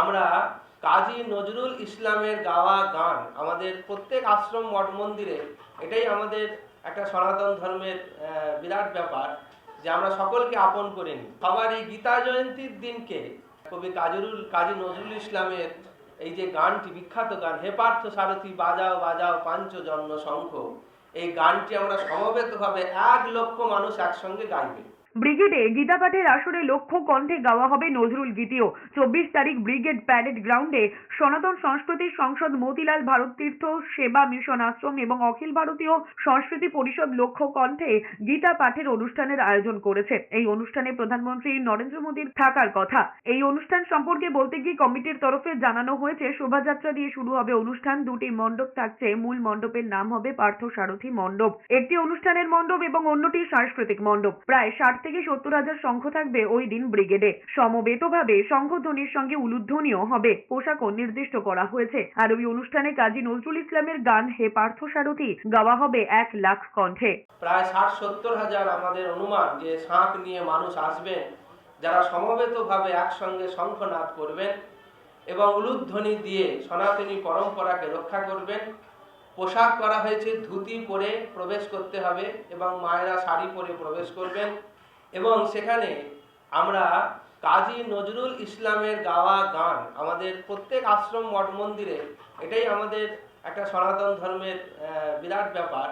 আমরা কাজী নজরুল ইসলামের গাওয়া গান, আমাদের প্রত্যেক আশ্রম মঠ মন্দিরে, এটাই আমাদের একটা সনাতন ধর্মের বিরাট ব্যাপার যে আমরা সকলকে আপন করে নিই। সবারই গীতা জয়ন্তীর দিনকে কবি কাজরুল, কাজী নজরুল ইসলামের এই যে গানটি, বিখ্যাত গান, হে পার্থ সারথি, বাজাও বাজাও পাঞ্চজন্য শঙ্খ, এই গানটি আমরা সমবেতভাবে এক লক্ষ মানুষ একসঙ্গে গাইবে। ব্রিগেডে গীতা পাঠের আসরে লক্ষ্য কণ্ঠে গাওয়া হবে নজরুল গীতিও। চব্বিশ তারিখ ব্রিগেড প্যারেড গ্রাউন্ডে সনাতন সংস্কৃতি সংসদ মতিলাল ভারত তীর্থ সেবা মিশন আশ্রম এবং অখিল ভারতীয় সংস্কৃতি পরিষদ লক্ষ্য কণ্ঠে গীতা পাঠের অনুষ্ঠানের আয়োজন করেছে। এই অনুষ্ঠানে প্রধানমন্ত্রী নরেন্দ্র মোদীর থাকার কথা। এই অনুষ্ঠান সম্পর্কে বলতে গিয়ে কমিটির তরফে জানানো হয়েছে, শোভাযাত্রা দিয়ে শুরু হবে অনুষ্ঠান। দুটি মণ্ডপ থাকছে। মূল মণ্ডপের নাম হবে পার্থ সারথী মণ্ডপ। একটি অনুষ্ঠানের মণ্ডপ এবং অন্যটি সাংস্কৃতিক মণ্ডপ। প্রায় ষাট থেকে সত্তর হাজার শঙ্খ থাকবে ওই দিন ব্রিগেডে। সমবেতভাবে শঙ্খধ্বনির সঙ্গে উলুধ্বনিও হবে, পোশাকও নির্দিষ্ট করা হয়েছে। আর ওই অনুষ্ঠানে কাজী নজরুল ইসলামের গান হে পার্থ সারথী গাওয়া হবে এক লাখ কণ্ঠে। প্রায় ষাট সত্তর হাজার আমাদের অনুমান যে শাঁখ নিয়ে মানুষ আসবেন, যারা সমবেতভাবে একসঙ্গে শঙ্খনাদ করবেন এবং উলুধ্বনি দিয়ে সনাতনী পরম্পরাকে রক্ষা করবেন। পোশাক করা হয়েছে, ধুতি পরে প্রবেশ করতে হবে এবং মায়েরা শাড়ি পরে প্রবেশ করবেন। এবং সেখানে আমরা কাজী নজরুল ইসলামের গাওয়া গান, আমাদের প্রত্যেক আশ্রম মঠ মন্দিরে, এটাই আমাদের একটা সনাতন ধর্মের বিরাট ব্যাপার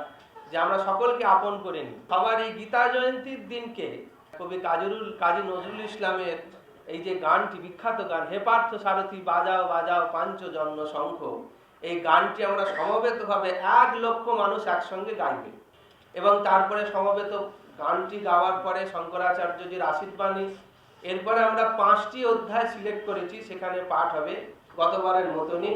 যে আমরা সকলকে আপন করে নিই। সবারই গীতা জয়ন্তীর দিনকে কবি কাজরুল, কাজী নজরুল ইসলামের এই যে গানটি, বিখ্যাত গান, হে পার্থ সারথি, বাজাও বাজাও পাঞ্চজন্য শঙ্খ, এই গানটি আমরা সমবেতভাবে এক লক্ষ মানুষ একসঙ্গে গাইবে। এবং তারপরে সমবেত গানটি গাওয়ার পরে শঙ্করাচার্যজির আশীর্বাণী এরপরে আমরা পাঁচটি অধ্যায় সিলেক্ট করেছি, সেখানে পাঠ হবে গতবারের মতনই।